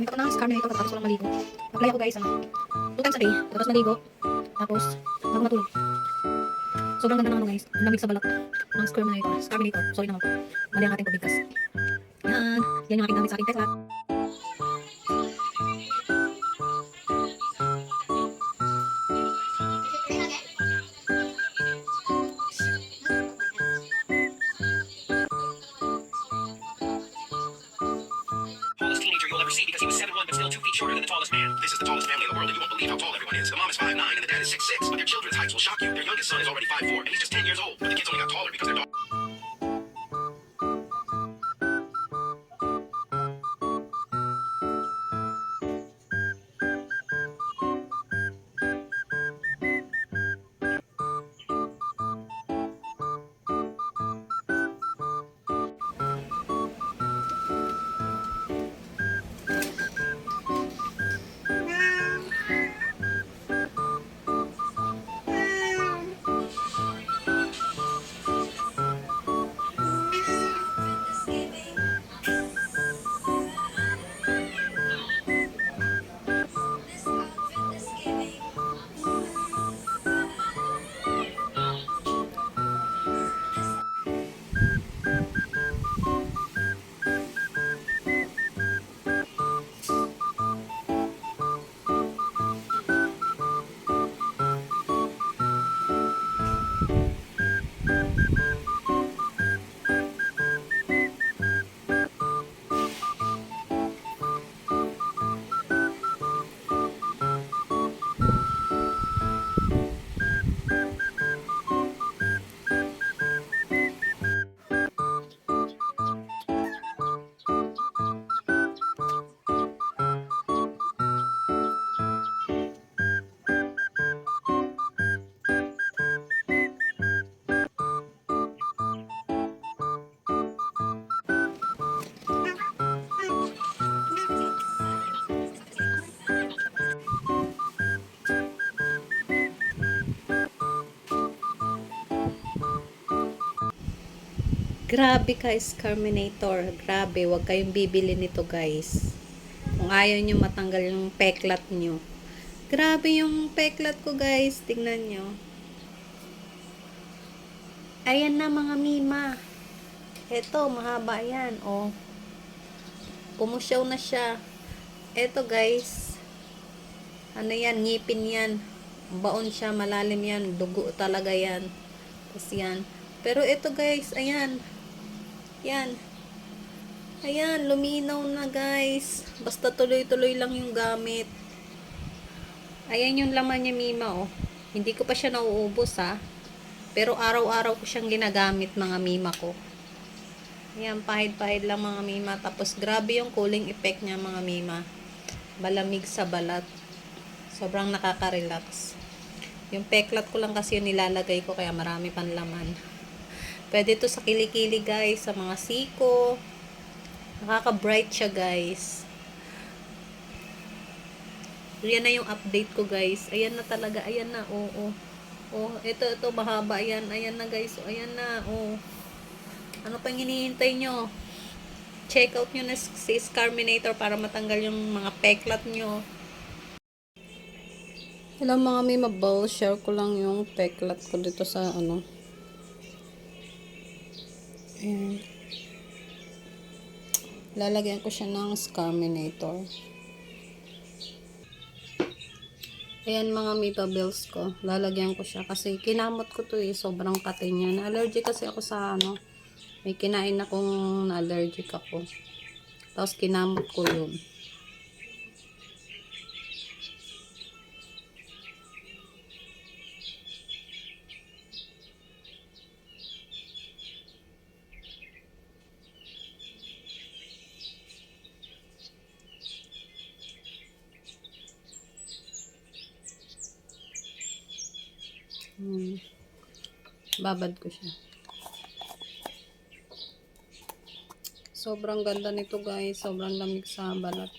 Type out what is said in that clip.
gamit ako ng Scarminator tapos walang maligo. Apply ako guys, ano, two times a day, tapos maligo, tapos bago matulog. Sobrang ganda ano guys, lamig sa balat ng Scarminator. Scarminator, sorry naman po. Mali ang ating pabigkas. Yan, yan yung aking gamit sa aking tallest tallest man. This is the tallest family in the world and you won't believe how tall everyone is. The mom is 5'9 and the dad is 6'6, but their children's heights will shock you. Their youngest son is already 5'4 and he's just 10 years old. But the kids only got taller because their dog Grabe guys, Carminator. Grabe, wag kayong bibili nito guys. Kung ayaw nyo matanggal yung peklat nyo. Grabe yung peklat ko guys. Tingnan nyo. Ayan na mga mima. Eto, mahaba yan. Oh. Pumusyaw na siya. Eto guys. Ano yan? Ngipin yan. Baon siya. Malalim yan. Dugo talaga yan. Tapos yan. Pero ito guys, ayan. Yan. Ayan, luminaw na guys. Basta tuloy-tuloy lang yung gamit. Ayan yung laman niya, Mima, oh. Hindi ko pa siya nauubos, ha. Pero araw-araw ko siyang ginagamit, mga Mima ko. Ayan, pahid-pahid lang, mga Mima. Tapos, grabe yung cooling effect niya, mga Mima. Malamig sa balat. Sobrang nakaka-relax. Yung peklat ko lang kasi yung nilalagay ko, kaya marami pang laman. Pwede to sa kilikili guys, sa mga siko. Nakaka-bright siya guys. Yan na yung update ko guys. Ayan na talaga, ayan na, oo. Oh, oh. ito, ito, mahaba, ayan, ayan na guys. Oh, ayan na, oh. Ano pang hinihintay nyo? Check out nyo na si Scarminator para matanggal yung mga peklat nyo. Hello mga may mabaw, share ko lang yung peklat ko dito sa ano, Ayan. Lalagyan ko siya ng Scarminator. Ayan mga Mipa Bills ko. Lalagyan ko siya kasi kinamot ko to eh. Sobrang kati niya. Na-allergic kasi ako sa ano. May kinain akong na-allergic ako. Tapos kinamot ko yun. Hmm. Babad ko siya. Sobrang ganda nito guys. Sobrang lamig sa balat.